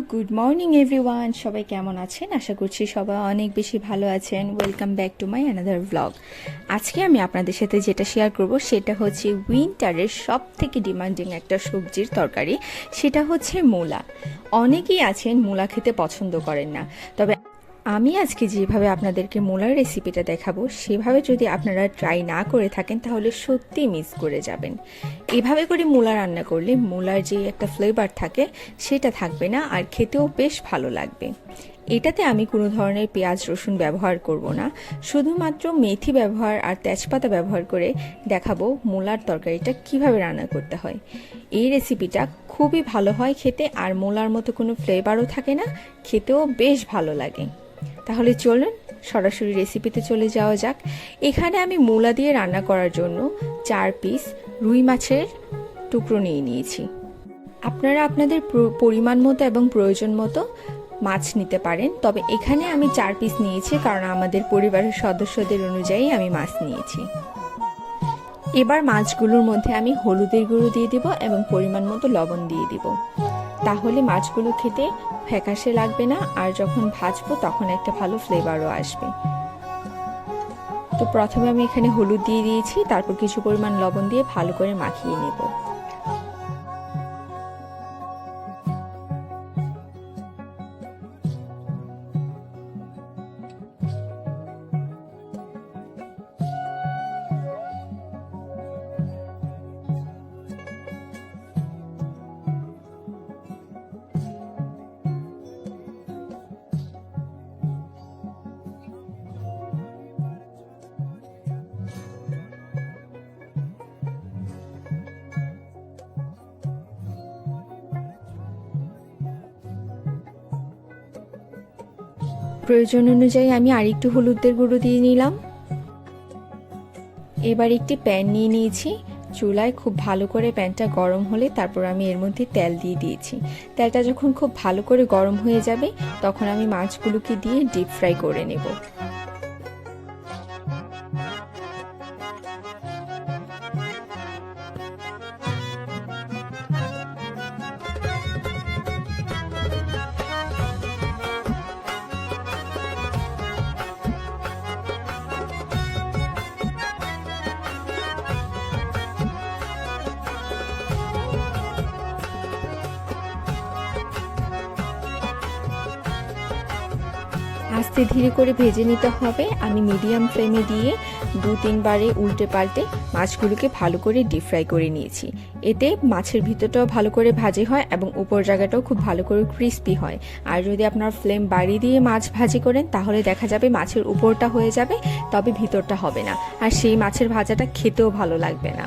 Good morning, everyone. সবাই কেমন আছেন? আশা করছি সবাই অনেক বেশি ভালো আছেন। Welcome back to my another blog আজকে আমি আপনাদের সাথে যেটা শেয়ার করব, সেটা হচ্ছে উইন্টারের সব থেকে ডিমান্ডিং একটা সবজির তরকারি, সেটা হচ্ছে মূলা। অনেকেই আছেন মূলা খেতে পছন্দ করেন না। তবে আমি আজকে যেভাবে আপনাদেরকে মূলার রেসিপিটা দেখাবো, সেভাবে যদি আপনারা ট্রাই না করে থাকেন, তাহলে সত্যি মিস করে যাবেন। এভাবে করে মূলা রান্না করলে মূলার যে একটা ফ্লেভার থাকে, সেটা থাকবে না আর খেতেও বেশ ভালো লাগবে। এটাতে আমি কোনো ধরনের পেঁয়াজ রসুন ব্যবহার করব না। শুধুমাত্র মেথি ব্যবহার আর তেজপাতা ব্যবহার করে দেখাবো মূলার তরকারিটা কীভাবে রান্না করতে হয়। এই রেসিপিটা খুবই ভালো হয় খেতে, আর মূলার মতো কোনো ফ্লেভারও থাকে না, খেতেও বেশ ভালো লাগে। তাহলে চলুন সরাসরি রেসিপিতে চলে যাওয়া যাক। এখানে আমি মূলা দিয়ে রান্না করার জন্য চার পিস রুই মাছের টুকরো নিয়ে নিয়েছি। আপনারা আপনাদের পরিমাণ মতো এবং প্রয়োজন মতো মাছ নিতে পারেন, তবে এখানে আমি চার পিস নিয়েছি কারণ আমাদের পরিবারের সদস্যদের অনুযায়ী আমি মাছ নিয়েছি। এবার মাছগুলোর মধ্যে আমি হলুদের গুঁড়ো দিয়ে দিব এবং পরিমাণ মতো লবণ দিয়ে দিব। তাহলে মাছগুলো খেতে ফ্যাকাশে লাগবে না, আর যখন ভাজবো তখন একটা ভালো ফ্লেভারও আসবে। তো প্রথমে আমি এখানে হলুদ দিয়ে দিয়েছি, তারপর কিছু পরিমাণ লবণ দিয়ে ভালো করে মাখিয়ে নেব। প্রয়োজন অনুযায়ী আমি আরেকটু হলুদের গুঁড়ো দিয়ে নিলাম। এবার একটি প্যান নিয়ে নিয়েছি। চুলায় খুব ভালো করে প্যানটা গরম হলে তারপর আমি এর মধ্যে তেল দিয়ে দিয়েছি। তেলটা যখন খুব ভালো করে গরম হয়ে যাবে, তখন আমি মাছগুলোকে দিয়ে ডিপ ফ্রাই করে নেব। আস্তে ধীরে করে ভেজে নিতে হবে। আমি মিডিয়াম ফ্লেমে দিয়ে দু তিনবারে উল্টে পাল্টে মাছগুলোকে ভালো করে ডিপ ফ্রাই করে নিয়েছি। এতে মাছের ভিতরটাও ভালো করে ভাজি হয় এবং উপর জায়গাটাও খুব ভালো করে ক্রিস্পি হয়। আর যদি আপনার ফ্লেম বাড়ি দিয়ে মাছ ভাজি করেন, তাহলে দেখা যাবে মাছের উপরটা হয়ে যাবে, তবে ভিতরটা হবে না। আর সেই মাছের ভাজাটা খেতেও ভালো লাগবে না।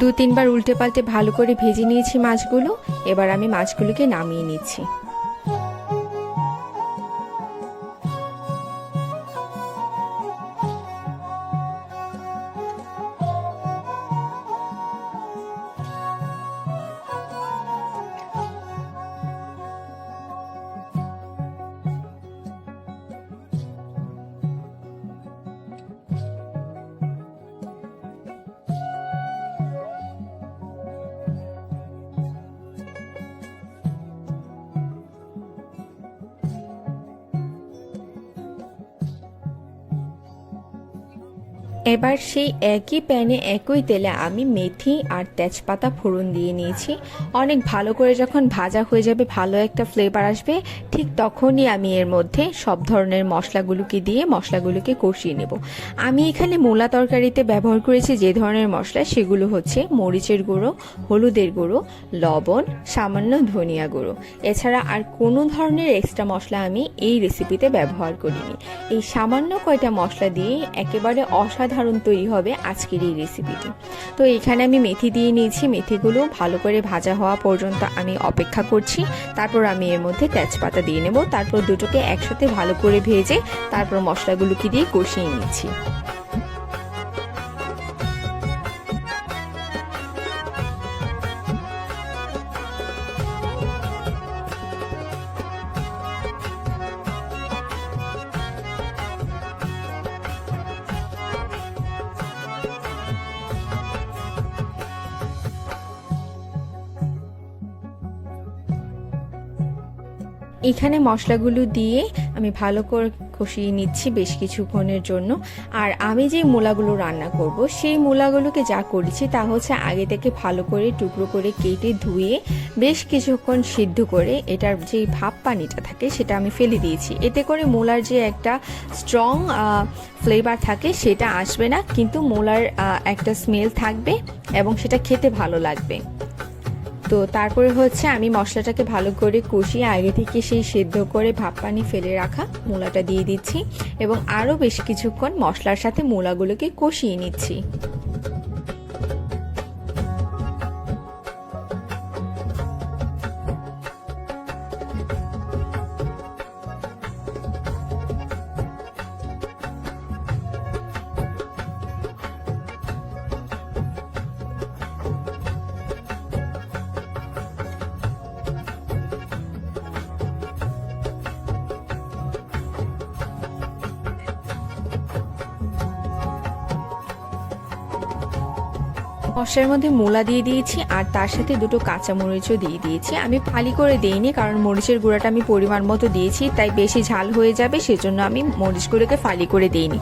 দু তিনবার উল্টে পাল্টে ভালো করে ভেজে নিয়েছি মাছগুলো। এবার আমি মাছগুলোকে নামিয়ে নিচ্ছি। এবার সেই একই প্যানে একই তেলে আমি মেথি আর তেজপাতা ফোড়ন দিয়ে নিয়েছি। অনেক ভালো করে যখন ভাজা হয়ে যাবে, ভালো একটা ফ্লেভার আসবে, ঠিক তখনই আমি এর মধ্যে সব ধরনের মশলাগুলোকে দিয়ে মশলাগুলোকে কষিয়ে নেব। আমি এখানে মূলা তরকারিতে ব্যবহার করেছি যে ধরনের মশলা, সেগুলো হচ্ছে মরিচের গুঁড়ো, হলুদের গুঁড়ো, লবণ, সামান্য ধনিয়া গুঁড়ো। এছাড়া আর কোনো ধরনের এক্সট্রা মশলা আমি এই রেসিপিতে ব্যবহার করিনি। এই সামান্য কয়টা মশলা দিয়ে একেবারে অসাধারণ অসাধারণ তৈরি হবে আজকের এই রেসিপিটি তো এখানে আমি মেথি দিয়ে নিয়েছি। মেথিগুলো ভালো করে ভাজা হওয়া পর্যন্ত আমি অপেক্ষা করছি। তারপর আমি এর মধ্যে তেজপাতা দিয়ে নেব। তারপর দুটোকে একসাথে ভালো করে ভেজে তারপর মশলাগুলোকে দিয়ে কষিয়ে নিচ্ছি। এখানে মশলাগুলো দিয়ে আমি ভালো করে কষিয়ে নিচ্ছি বেশ কিছুক্ষণের জন্য। আর আমি যে মূলাগুলো রান্না করব, সেই মূলাগুলোকে যা করেছি তা হচ্ছে আগে থেকে ভালো করে টুকরো করে কেটে ধুয়ে বেশ কিছুক্ষণ সিদ্ধ করে এটার যে ভাপ পানিটা থাকে সেটা আমি ফেলে দিয়েছি। এতে করে মূলার যে একটা স্ট্রং ফ্লেভার থাকে সেটা আসবে না, কিন্তু মূলার একটা স্মেল থাকবে এবং সেটা খেতে ভালো লাগবে। তো তারপরে হচ্ছে আমি মশলাটাকে ভালো করে কষিয়ে আগে থেকে সেই সেদ্ধ করে ভাপ পানি ফেলে রাখা মূলাটা দিয়ে দিচ্ছি এবং আরও বেশ কিছুক্ষণ মশলার সাথে মূলাগুলোকে কষিয়ে নিচ্ছি। মশলার মধ্যে মূলা দিয়ে দিয়েছি আর তার সাথে দুটো কাঁচা মরিচও দিয়ে দিয়েছি। আমি ফালি করে দিইনি কারণ মরিচের গুঁড়াটা আমি পরিমাণ মতো দিয়েছি, তাই বেশি ঝাল হয়ে যাবে, সেজন্য আমি মরিচগুলোকে ফালি করে দিইনি।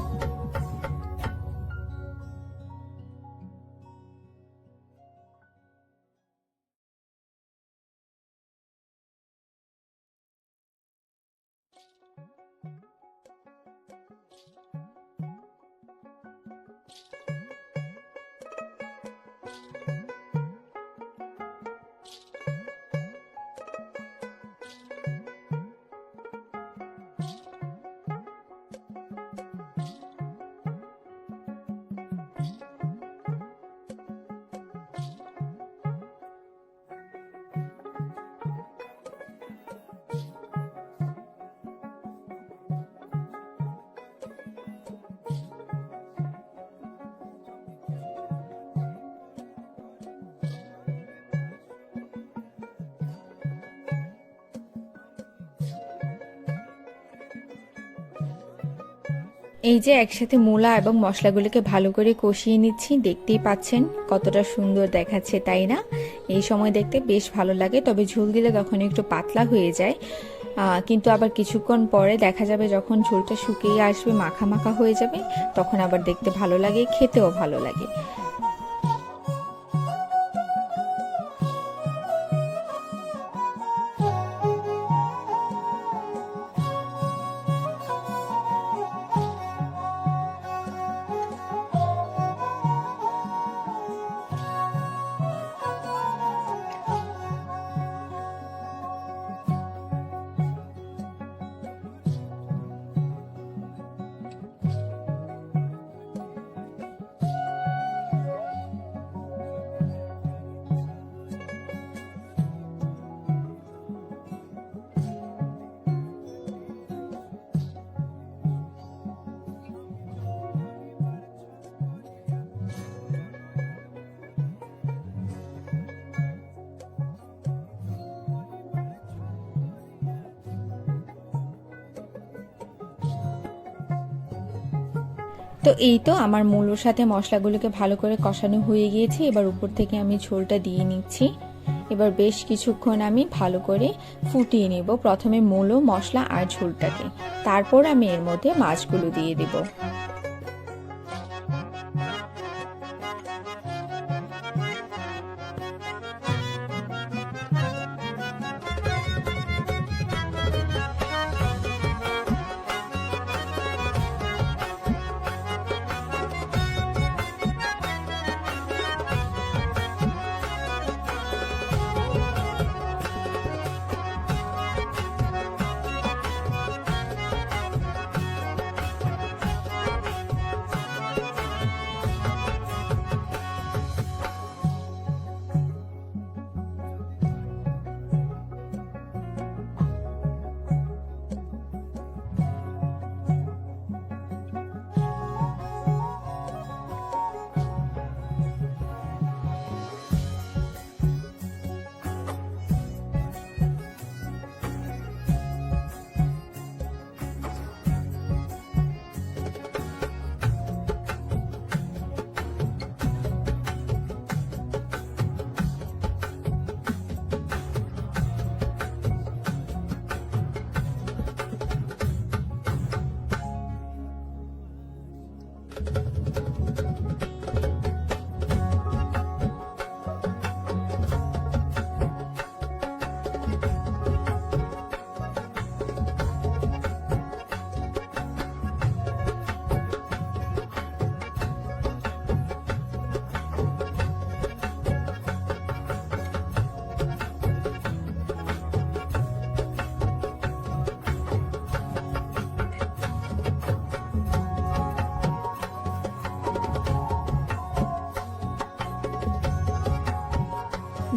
এই যে একসাথে মূলা এবং মশলাগুলোকে ভালো করে কষিয়ে নিচ্ছি, দেখতেই পাচ্ছেন কতটা সুন্দর দেখাচ্ছে, তাই না? এই সময় দেখতে বেশ ভালো লাগে, তবে ঝোল দিলে তখন একটু পাতলা হয়ে যায়। কিন্তু আবার কিছুক্ষণ পরে দেখা যাবে যখন ঝোলটা শুকিয়ে আসবে, মাখা মাখা হয়ে যাবে, তখন আবার দেখতে ভালো লাগে, খেতেও ভালো লাগে। তো এই তো আমার মূলোর সাথে মশলাগুলোকে ভালো করে কষানো হয়ে গিয়েছে। এবার উপর থেকে আমি ঝোলটা দিয়ে নিচ্ছি। এবার বেশ কিছুক্ষণ আমি ভালো করে ফুটিয়ে নেব। প্রথমে মূলো, মশলা আর ঝোলটাকে। তারপর আমি এর মধ্যে মাছগুলো দিয়ে দেবো।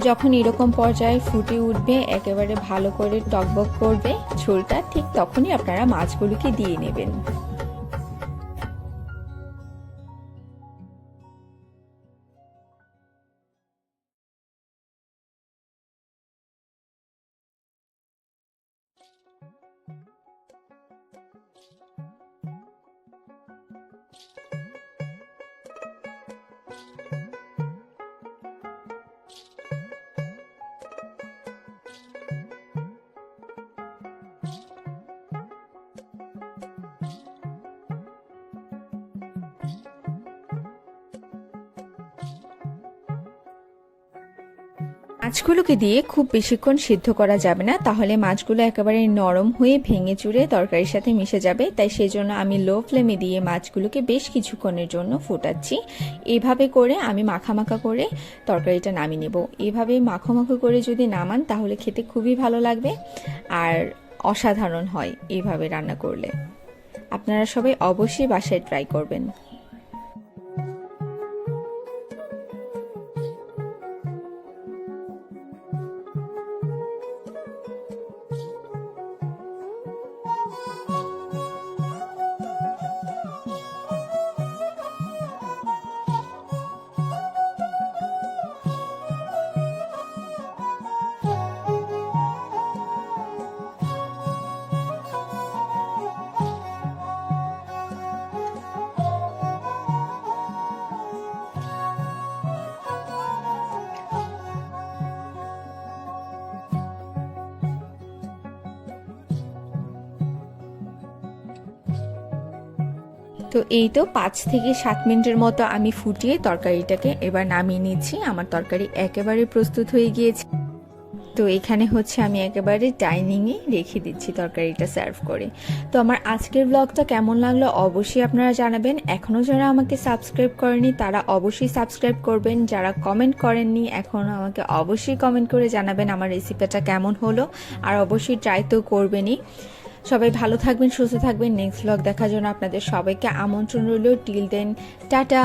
যখন এরকম পর্যায়ে ফুটে উঠবে, একেবারে ভালো করে টকবক করবে, ঝোলটা ঠিক তখনই আপনারা মাছগুলোকে দিয়ে নেবেন। মাছগুলোকে দিয়ে খুব বেশিক্ষণ সিদ্ধ করা যাবে না, তাহলে মাছগুলো একেবারে নরম হয়ে ভেঙে চুড়ে তরকারির সাথে মিশে যাবে। তাই সেই জন্য আমি লো ফ্লেমে দিয়ে মাছগুলোকে বেশ কিছুক্ষণের জন্য ফোটাচ্ছি। এভাবে করে আমি মাখা মাখা করে তরকারিটা নামিয়ে নেব। এভাবে মাখো করে যদি নামান, তাহলে খেতে খুবই ভালো লাগবে আর অসাধারণ হয় এভাবে রান্না করলে। আপনারা সবাই অবশ্যই বাসায় ট্রাই করবেন। তো এই তো পাঁচ থেকে সাত মিনিটের মতো আমি ফুটিয়ে তরকারিটাকে এবার নামিয়ে নিচ্ছি। আমার তরকারি একেবারে প্রস্তুত হয়ে গিয়েছে। তো এখানে হচ্ছে আমি একেবারে ডাইনিংয়ে রেখে দিচ্ছি তরকারিটা সার্ভ করে। তো আমার আজকের ব্লগটা কেমন লাগল অবশ্যই আপনারা জানাবেন। এখনও যারা আমাকে সাবস্ক্রাইব করেনি, তারা অবশ্যই সাবস্ক্রাইব করবেন। যারা কমেন্ট করেননি, এখনও আমাকে অবশ্যই কমেন্ট করে জানাবেন আমার রেসিপিটা কেমন হলো। আর অবশ্যই ট্রাই তো করবেনই। সবাই ভালো থাকবেন, সুস্থ থাকবেন। নেক্সট ব্লগ দেখার জন্য আপনাদের সবাইকে আমন্ত্রণ রইল। Till then tata!